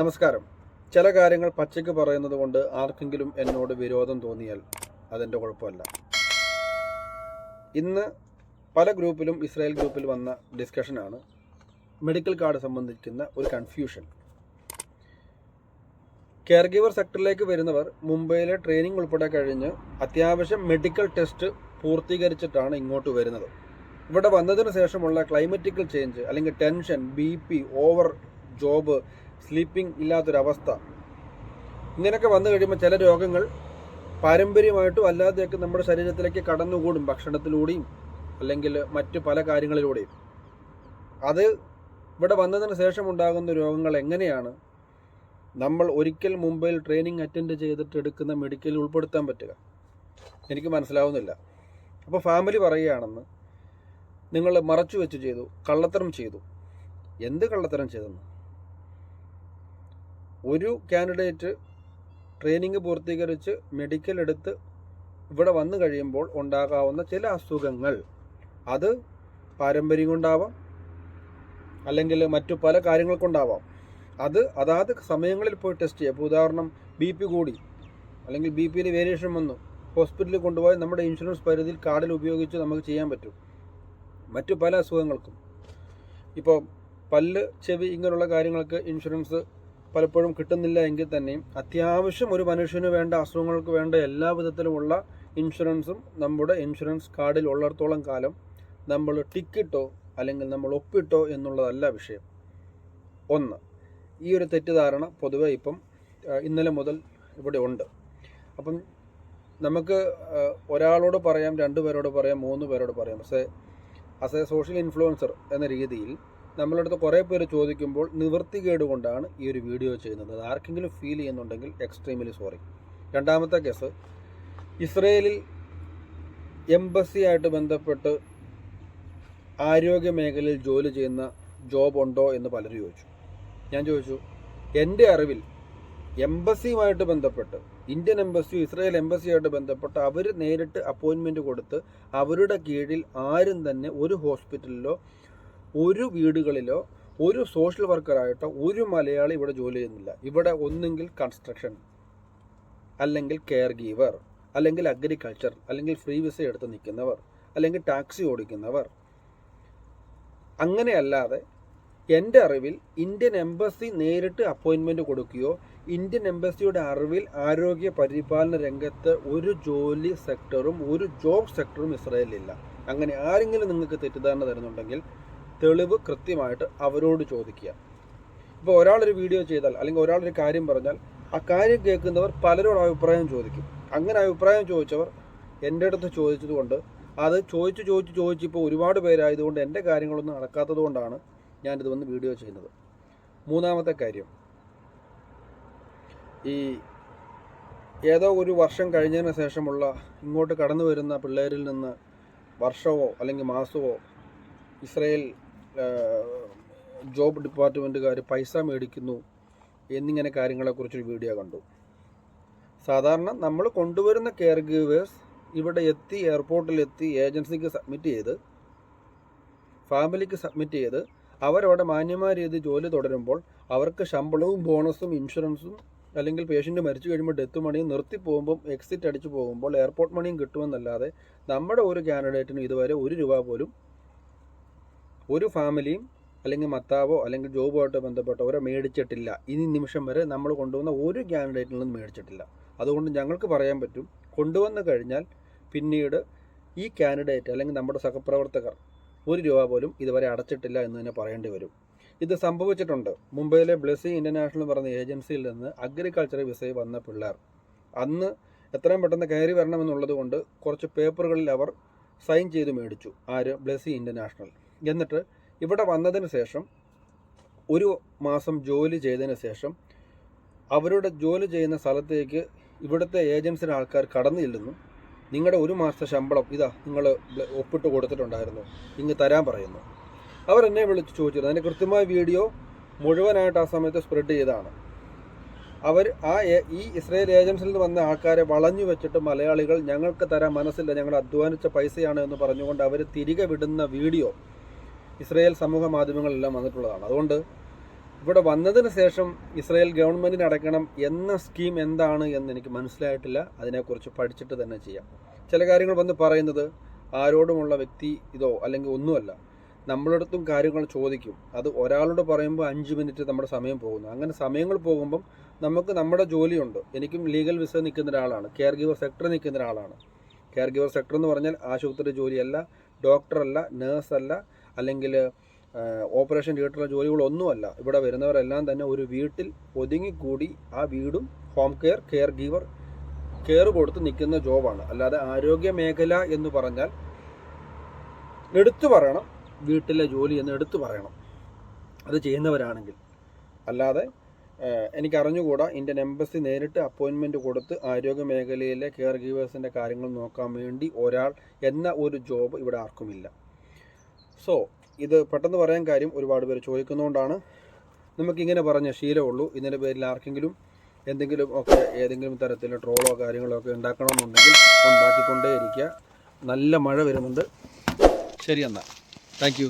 നമസ്കാരം. ചില കാര്യങ്ങൾ പച്ചയ്ക്ക് പറയുന്നത് കൊണ്ട് ആർക്കെങ്കിലും എന്നോട് വിരോധം തോന്നിയാൽ അതെന്റെ കുഴപ്പമല്ല. ഇന്ന് പല ഗ്രൂപ്പിലും ഇസ്രായേൽ ഗ്രൂപ്പിൽ വന്ന ഡിസ്കഷനാണ് മെഡിക്കൽ കാർഡ് സംബന്ധിക്കുന്ന ഒരു കൺഫ്യൂഷൻ കെയർ ഗീവർ സെക്ടറിലേക്ക് വരുന്നവർ മുംബൈയിലെ ട്രെയിനിങ് ഉൾപ്പെടെ കഴിഞ്ഞ് അത്യാവശ്യം മെഡിക്കൽ ടെസ്റ്റ് പൂർത്തീകരിച്ചിട്ടാണ് ഇങ്ങോട്ട് വരുന്നത്. ഇവിടെ വന്നതിന് ശേഷമുള്ള ക്ലൈമറ്റിക്കൽ ചേഞ്ച് അല്ലെങ്കിൽ tension B P over job sleeping ഇല്ലാത്തൊരവസ്ഥ. ഇങ്ങനെയൊക്കെ വന്നു കഴിയുമ്പോൾ ചില രോഗങ്ങൾ പാരമ്പര്യമായിട്ടും അല്ലാതെയൊക്കെ നമ്മുടെ ശരീരത്തിലേക്ക് കടന്നുകൂടും ഭക്ഷണത്തിലൂടെയും അല്ലെങ്കിൽ മറ്റു പല കാര്യങ്ങളിലൂടെയും. അത് ഇവിടെ വന്നതിന് ശേഷം ഉണ്ടാകുന്ന രോഗങ്ങൾ എങ്ങനെയാണ്? നമ്മൾ ഒരിക്കൽ മുംബൈയിൽ ട്രെയിനിങ് അറ്റൻഡ് ചെയ്തിട്ട് എടുക്കുന്ന മെഡിക്കലിൽ ഉൾപ്പെടുത്താൻ പറ്റുക. എനിക്ക് മനസ്സിലാവുന്നില്ല. അപ്പോൾ ഫാമിലി പറയുകയാണെന്ന് നിങ്ങൾ മറച്ചു വെച്ച് ചെയ്തു കള്ളത്തരം ചെയ്തു. എന്ത് കള്ളത്തരം ചെയ്തെന്ന്? ഒരു കാൻഡിഡേറ്റ് ട്രെയിനിങ് പൂർത്തീകരിച്ച് മെഡിക്കൽ എടുത്ത് ഇവിടെ വന്നു കഴിയുമ്പോൾ ഉണ്ടാകാവുന്ന ചില അസുഖങ്ങൾ. അത് പാരമ്പര്യം കൊണ്ടാവാം. അല്ലെങ്കിൽ മറ്റു പല കാര്യങ്ങൾ കൊണ്ടാവാം. അത് അതാത് സമയങ്ങളിൽ പോയി ടെസ്റ്റ് ചെയ്യുക ഇപ്പോൾ ഉദാഹരണം ബി പി കൂടി. അല്ലെങ്കിൽ ബി പിയിൽ വേരിയേഷൻ വന്നു. ഹോസ്പിറ്റലിൽ കൊണ്ടുപോയി നമ്മുടെ ഇൻഷുറൻസ് പരിധിയിൽ കാർഡിൽ ഉപയോഗിച്ച് നമുക്ക് ചെയ്യാൻ പറ്റും. മറ്റു പല അസുഖങ്ങൾക്കും. ഇപ്പോൾ പല്ല് ചെവി ഇങ്ങനെയുള്ള കാര്യങ്ങൾക്ക് ഇൻഷുറൻസ് പലപ്പോഴും കിട്ടുന്നില്ല എങ്കിൽ തന്നെയും അത്യാവശ്യം ഒരു മനുഷ്യന് വേണ്ട അസുഖങ്ങൾക്ക് വേണ്ട എല്ലാ വിധത്തിലുമുള്ള ഇൻഷുറൻസും നമ്മുടെ ഇൻഷുറൻസ് കാർഡിൽ ഉള്ളിടത്തോളം കാലം നമ്മൾ ടിക്കിട്ടോ അല്ലെങ്കിൽ നമ്മൾ ഒപ്പിട്ടോ എന്നുള്ളതല്ല വിഷയം. ഒന്ന് ഈ ഒരു തെറ്റിദ്ധാരണ പൊതുവെ ഇപ്പം ഇന്നലെ മുതൽ ഇവിടെ ഉണ്ട്. അപ്പം നമുക്ക് ഒരാളോട് പറയാം രണ്ട് പേരോട് പറയാം മൂന്ന് പേരോട് പറയാം. പക്ഷേ ആസ് എ സോഷ്യൽ ഇൻഫ്ലുവൻസർ എന്ന രീതിയിൽ നമ്മളടുത്ത് കുറേ പേര് ചോദിക്കുമ്പോൾ നിവൃത്തികേട് കൊണ്ടാണ് ഈ ഒരു വീഡിയോ ചെയ്യുന്നത്. അത് ആർക്കെങ്കിലും ഫീൽ ചെയ്യുന്നുണ്ടെങ്കിൽ എക്സ്ട്രീമിലി സോറി രണ്ടാമത്തെ കേസ് ഇസ്രയേലിൽ എംബസിയായിട്ട് ബന്ധപ്പെട്ട് ആരോഗ്യ മേഖലയിൽ ജോലി ചെയ്യുന്ന ജോബ് ഉണ്ടോ എന്ന് പലരും ചോദിച്ചു. ഞാൻ ചോദിച്ചു എന്റെ അറിവിൽ എംബസിയുമായിട്ട് ബന്ധപ്പെട്ട് ഇന്ത്യൻ എംബസിയും ഇസ്രായേൽ എംബസിയുമായിട്ട് ബന്ധപ്പെട്ട് അവർ നേരിട്ട് അപ്പോയിൻമെന്റ് കൊടുത്ത് അവരുടെ കീഴിൽ ആരും തന്നെ ഒരു ഹോസ്പിറ്റലിലോ ഒരു വീടുകളിലോ ഒരു സോഷ്യൽ വർക്കറായിട്ടോ ഒരു മലയാളി ഇവിടെ ജോലി ചെയ്യുന്നില്ല. ഇവിടെ ഒന്നെങ്കിൽ കൺസ്ട്രക്ഷൻ അല്ലെങ്കിൽ കെയർ ഗീവർ അല്ലെങ്കിൽ അഗ്രികൾച്ചർ അല്ലെങ്കിൽ ഫ്രീ വിസ എടുത്ത് നിൽക്കുന്നവർ അല്ലെങ്കിൽ ടാക്സി ഓടിക്കുന്നവർ. അങ്ങനെയല്ലാതെ എന്റെ അറിവിൽ ഇന്ത്യൻ എംബസി നേരിട്ട് അപ്പോയിൻമെന്റ് കൊടുക്കുകയോ ഇന്ത്യൻ എംബസിയുടെ അറിവിൽ ആരോഗ്യ പരിപാലന രംഗത്ത് ഒരു ജോലി സെക്ടറും ഒരു ജോബ് സെക്ടറും ഇസ്രായേലിലില്ല അങ്ങനെ ആരെങ്കിലും നിങ്ങൾക്ക് തെറ്റിദ്ധാരണ തരുന്നുണ്ടെങ്കിൽ തെളിവ് കൃത്യമായിട്ട് അവരോട് ചോദിക്കുക. ഇപ്പോൾ ഒരാളൊരു വീഡിയോ ചെയ്താൽ അല്ലെങ്കിൽ ഒരാളൊരു കാര്യം പറഞ്ഞാൽ ആ കാര്യം കേൾക്കുന്നവർ പലരോട് അഭിപ്രായം ചോദിക്കും. അങ്ങനെ അഭിപ്രായം ചോദിച്ചവർ എന്റെ അടുത്ത് ചോദിച്ചതുകൊണ്ട് അത് ചോദിച്ച് ചോദിച്ച് ചോദിച്ച് ഇപ്പോൾ ഒരുപാട് പേരായതുകൊണ്ട് എന്റെ കാര്യങ്ങളൊന്നും നടക്കാത്തത് കൊണ്ടാണ് ഞാനിത് വന്ന് വീഡിയോ ചെയ്യുന്നത്. മൂന്നാമത്തെ കാര്യം. ഈ ഏതോ ഒരു വർഷം കഴിഞ്ഞതിന് ശേഷമുള്ള ഇങ്ങോട്ട് കടന്നു വരുന്ന പിള്ളേരിൽ നിന്ന് വർഷമോ അല്ലെങ്കിൽ മാസമോ ഇസ്രയേൽ ജോബ് ഡിപ്പാർട്ട്മെന്റുകാർ പൈസ മേടിക്കുന്നു എന്നിങ്ങനെ കാര്യങ്ങളെക്കുറിച്ചൊരു വീഡിയോ കണ്ടു. സാധാരണ നമ്മൾ കൊണ്ടുവരുന്ന കെയർ ഗീവേഴ്സ് ഇവിടെ എത്തി എയർപോർട്ടിലെത്തി ഏജൻസിക്ക് സബ്മിറ്റ് ചെയ്ത് ഫാമിലിക്ക് സബ്മിറ്റ് ചെയ്ത് അവരവിടെ മാന്യമായ രീതി ജോലി തുടരുമ്പോൾ അവർക്ക് ശമ്പളവും ബോണസും ഇൻഷുറൻസും അല്ലെങ്കിൽ പേഷ്യന്റ് മരിച്ചു കഴിയുമ്പോൾ ഡെത്ത് മണിയും നിർത്തി പോകുമ്പോൾ എക്സിറ്റ് അടിച്ചു പോകുമ്പോൾ എയർപോർട്ട് മണിയും കിട്ടുമെന്നല്ലാതെ നമ്മുടെ ഒരു കാൻഡിഡേറ്റിനും ഇതുവരെ ഒരു രൂപ പോലും ഒരു ഫാമിലിയും അല്ലെങ്കിൽ മത്താവോ അല്ലെങ്കിൽ ജോബുമായിട്ട് ബന്ധപ്പെട്ടവരോ മേടിച്ചിട്ടില്ല. ഇനി നിമിഷം വരെ നമ്മൾ കൊണ്ടുവന്ന ഒരു ക്യാൻഡിഡേറ്റിൽ നിന്നും മേടിച്ചിട്ടില്ല. അതുകൊണ്ട് ഞങ്ങൾക്ക് പറയാൻ പറ്റും കൊണ്ടുവന്നു കഴിഞ്ഞാൽ പിന്നീട് ഈ കാൻഡിഡേറ്റ് അല്ലെങ്കിൽ നമ്മുടെ സഹപ്രവർത്തകർ ഒരു രൂപ പോലും ഇതുവരെ അടച്ചിട്ടില്ല എന്ന് തന്നെ പറയേണ്ടി വരും. ഇത് സംഭവിച്ചിട്ടുണ്ട്. മുംബൈയിലെ ബ്ലെസി ഇന്റർനാഷണൽ പറഞ്ഞ ഏജൻസിയിൽ നിന്ന് അഗ്രികൾച്ചർ വിസയിൽ വന്ന പിള്ളേർ. അന്ന് എത്രയും പെട്ടെന്ന് കയറി വരണമെന്നുള്ളത് കൊണ്ട് കുറച്ച് പേപ്പറുകളിൽ അവർ സൈൻ ചെയ്ത് മേടിച്ചു. ആര്? ബ്ലെസി ഇന്റർനാഷണൽ എന്നിട്ട് ഇവിടെ വന്നതിന് ശേഷം ഒരു മാസം ജോലി ചെയ്തതിന് ശേഷം അവരുടെ ജോലി ചെയ്യുന്ന സ്ഥലത്തേക്ക് ഇവിടുത്തെ ഏജൻസിയുടെ ആൾക്കാർ കടന്നു ചെല്ലുന്നു. നിങ്ങളുടെ ഒരു മാസത്തെ ശമ്പളം ഇതാ നിങ്ങൾ ഒപ്പിട്ട് കൊടുത്തിട്ടുണ്ടായിരുന്നു. ഇങ്ങ് തരാൻ പറയുന്നു. അവർ എന്നെ വിളിച്ച് ചോദിച്ചിരുന്നു. അതിന്റെ കൃത്യമായ വീഡിയോ മുഴുവനായിട്ട് ആ സമയത്ത് സ്പ്രെഡ് ചെയ്തതാണ്. അവർ ആ ഈ ഇസ്രയേൽ ഏജൻസിയിൽ നിന്ന് വന്ന ആൾക്കാരെ വളഞ്ഞു വെച്ചിട്ട് മലയാളികൾ ഞങ്ങൾക്ക് തരാൻ മനസ്സില്ല ഞങ്ങൾ അധ്വാനിച്ച പൈസയാണ് എന്ന് പറഞ്ഞുകൊണ്ട് അവർ തിരികെ വിടുന്ന വീഡിയോ ഇസ്രായേൽ സമൂഹ മാധ്യമങ്ങളിലെല്ലാം വന്നിട്ടുള്ളതാണ്. അതുകൊണ്ട് ഇവിടെ വന്നതിന് ശേഷം ഇസ്രായേൽ ഗവൺമെന്റിന് അടയ്ക്കണം എന്ന സ്കീം എന്താണ് എന്ന് എനിക്ക് മനസ്സിലായിട്ടില്ല. അതിനെക്കുറിച്ച് പഠിച്ചിട്ട് തന്നെ ചെയ്യാം. ചില കാര്യങ്ങൾ വന്ന് പറയുന്നത് ആരോടുമുള്ള വ്യക്തി ഇതോ അല്ലെങ്കിൽ ഒന്നുമല്ല. നമ്മളടുത്തും കാര്യങ്ങൾ ചോദിക്കും. അത് ഒരാളോട് പറയുമ്പോൾ അഞ്ച് മിനിറ്റ് നമ്മുടെ സമയം പോകുന്നു. അങ്ങനെ സമയങ്ങൾ പോകുമ്പം നമുക്ക് നമ്മുടെ ജോലിയുണ്ട്. എനിക്കും ലീഗൽ വിസ നിൽക്കുന്ന ഒരാളാണ്. കെയർ ഗിവർ സെക്ടർ നിൽക്കുന്ന ഒരാളാണ്. കെയർ ഗിവർ സെക്ടർ എന്ന് പറഞ്ഞാൽ ആശുപത്രി ജോലിയല്ല ഡോക്ടറല്ല നേഴ്സല്ല അല്ലെങ്കിൽ ഓപ്പറേഷൻ തിയേറ്ററിലെ ജോലികളൊന്നുമല്ല. ഇവിടെ വരുന്നവരെല്ലാം തന്നെ ഒരു വീട്ടിൽ ഒതുങ്ങിക്കൂടി ആ വീടും home care care giver care കൊടുത്ത് നിൽക്കുന്ന ജോബാണ്. അല്ലാതെ ആരോഗ്യ മേഖല എന്ന് പറഞ്ഞാൽ എടുത്തു പറയണം വീട്ടിലെ ജോലി എന്ന് എടുത്തു പറയണം. അത് ചെയ്യുന്നവരാണെങ്കിൽ. അല്ലാതെ എനിക്ക് അറിഞ്ഞുകൂടാ ഇന്ത്യൻ എംബസി നേരിട്ട് അപ്പോയിൻമെന്റ് കൊടുത്ത് ആരോഗ്യ മേഖലയിലെ കെയർ ഗീവേഴ്സിന്റെ കാര്യങ്ങൾ നോക്കാൻ വേണ്ടി ഒരാൾ എന്ന ഒരു ജോബ് ഇവിടെ ആർക്കുമില്ല. സോ ഇത് പെട്ടെന്ന് പറയാൻ കാര്യം ഒരുപാട് പേര് ചോദിക്കുന്നതുകൊണ്ടാണ് നമുക്കിങ്ങനെ പറഞ്ഞ ശീലമുള്ളൂ ഇതിന്റെ പേരിൽ ആർക്കെങ്കിലും എന്തെങ്കിലും ഒക്കെ ഏതെങ്കിലും തരത്തിൽ ട്രോളോ കാര്യങ്ങളോ ഒക്കെ ഉണ്ടാക്കണമെന്നുണ്ടെങ്കിൽ ഉണ്ടാക്കിക്കൊണ്ടേയിരിക്കുക. നല്ല മഴ വരുന്നുണ്ട്. ശരി എന്നാൽ താങ്ക്